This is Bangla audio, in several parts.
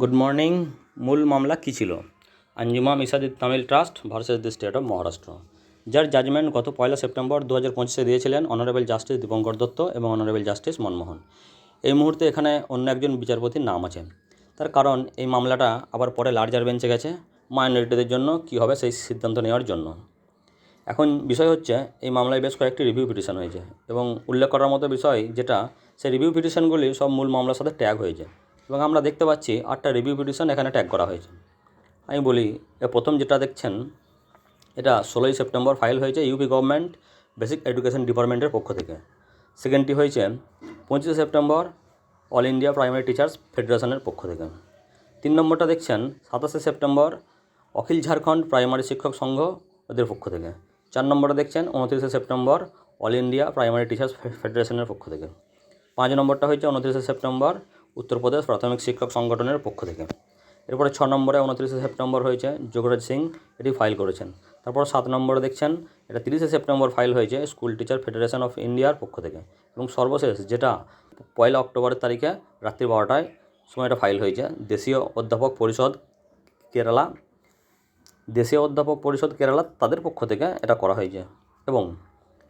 গুড মর্নিং মূল মামলা কী ছিল? Anjuman Ishaat Tamil trust versus the state of Maharashtra. যার জাজমেন্ট গত পয়লা সেপ্টেম্বর দু হাজার পঁচিশে দিয়েছিলেন অনারেবল জাস্টিস দীপঙ্কর দত্ত এবং অনারেবল জাস্টিস মনমোহন। এই মুহূর্তে এখানে অন্য একজন বিচারপতির নাম আছে। তার কারণ এই মামলাটা আবার পরে লার্জার বেঞ্চে গেছে মাইনরিটিদের জন্য কী হবে সেই সিদ্ধান্ত নেওয়ার জন্য। এখন বিষয় হচ্ছে, এই মামলায় বেশ কয়েকটি রিভিউ পিটিশন হয়েছে এবং উল্লেখ করার মতো বিষয় যেটা, সেই রিভিউ পিটিশনগুলি সব মূল মামলার সাথে ট্যাগ হয়েছে। এবং আমরা দেখতে পাচ্ছি আটটা রিভিউ পিটিশন এখানে ট্যাগ করা হয়েছে। আমি বলি প্রথম যেটা দেখছেন, এটা ষোলোই সেপ্টেম্বর ফাইল হয়েছে ইউপি গভর্নমেন্ট বেসিক এডুকেশন ডিপার্টমেন্টের পক্ষ থেকে। সেকেন্ডটি হয়েছে, পঁচিশে September all India primary teachers ফেডারেশনের পক্ষ থেকে। তিন নম্বরটা দেখছেন, সাতাশে সেপ্টেম্বর অখিল ঝাড়খণ্ড প্রাইমারি শিক্ষক সংঘ ওদের পক্ষ থেকে। চার নম্বরে দেখছেন, উনত্রিশে September all India primary teachers ফেডারেশনের পক্ষ থেকে। পাঁচ নম্বরটা হয়েছে, উনত্রিশে সেপ্টেম্বর উত্তরপ্রদেশ প্রাথমিক শিক্ষক সংগঠনের পক্ষ থেকে। এরপরে ছ নম্বরে উনত্রিশে সেপ্টেম্বর হয়েছে, যোগরাজ সিং এটি ফাইল করেছেন। তারপর সাত নম্বরে দেখছেন, এটা তিরিশে সেপ্টেম্বর ফাইল হয়েছে স্কুল টিচার ফেডারেশন অফ ইন্ডিয়ার পক্ষ থেকে। এবং সর্বশেষ যেটা পয়লা অক্টোবরের তারিখে রাত্রি বারোটায় সময় এটা ফাইল হয়েছে, দেশীয় অধ্যাপক পরিষদ কেরালা, দেশীয় অধ্যাপক পরিষদ কেরালা তাদের পক্ষ থেকে এটা করা হয়েছে। এবং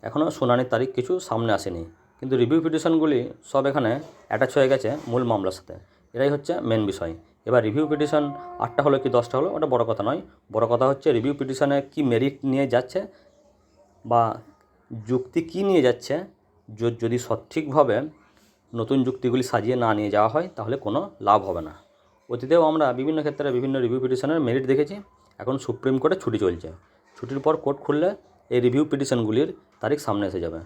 এখনও শুনানির তারিখ কিছু সামনে আসেনি। কিন্তু রিভিউ পিটিশনগুলি সব এখানে অ্যাটাচ হয়ে গেছে মূল মামলার সাথে। এটাই হচ্ছে মেন বিষয়। এবার রিভিউ পিটিশন আটটা হলো কি দশটা হলো, ওটা বড় কথা নয়। বড় কথা হচ্ছে রিভিউ পিটিশনে কি মেরিট নিয়ে যাচ্ছে বা যুক্তি কী নিয়ে যাচ্ছে যদি সঠিকভাবে নতুন যুক্তিগুলি সাজিয়ে না নিয়ে যাওয়া হয়, তাহলে কোনো লাভ হবে না। অতীতেও আমরা বিভিন্ন ক্ষেত্রে বিভিন্ন রিভিউ পিটিশনের মেরিট দেখেছি, এখন সুপ্রিম কোর্টে ছুটি চলছে। ছুটির পর কোর্ট খুললে এই রিভিউ পিটিশনগুলির তারিখ সামনে এসে যাবে।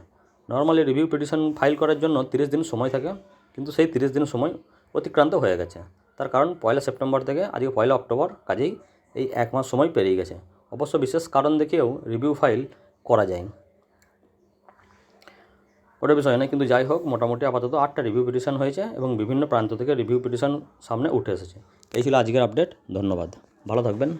নর্মালি রিভিউ পিটিশন ফাইল করার জন্য তিরিশ দিন সময় থাকে, কিন্তু সেই তিরিশ দিন সময় অতিক্রান্ত হয়ে গেছে। তার কারণ পয়লা সেপ্টেম্বর থেকে আজকে পয়লা অক্টোবর কাজেই এই এক মাস সময় পেরিয়ে গেছে। অবশ্য বিশেষ কারণ দেখেও রিভিউ ফাইল করা যায় ওটা বিষয় নয়, কিন্তু যাই হোক, মোটামুটি আপাতত আটটা রিভিউ পিটিশন হয়েছে এবং বিভিন্ন প্রান্ত থেকে রিভিউ পিটিশন সামনে উঠে এসেছে। এই ছিল আজকের আপডেট ধন্যবাদ। ভালো থাকবেন।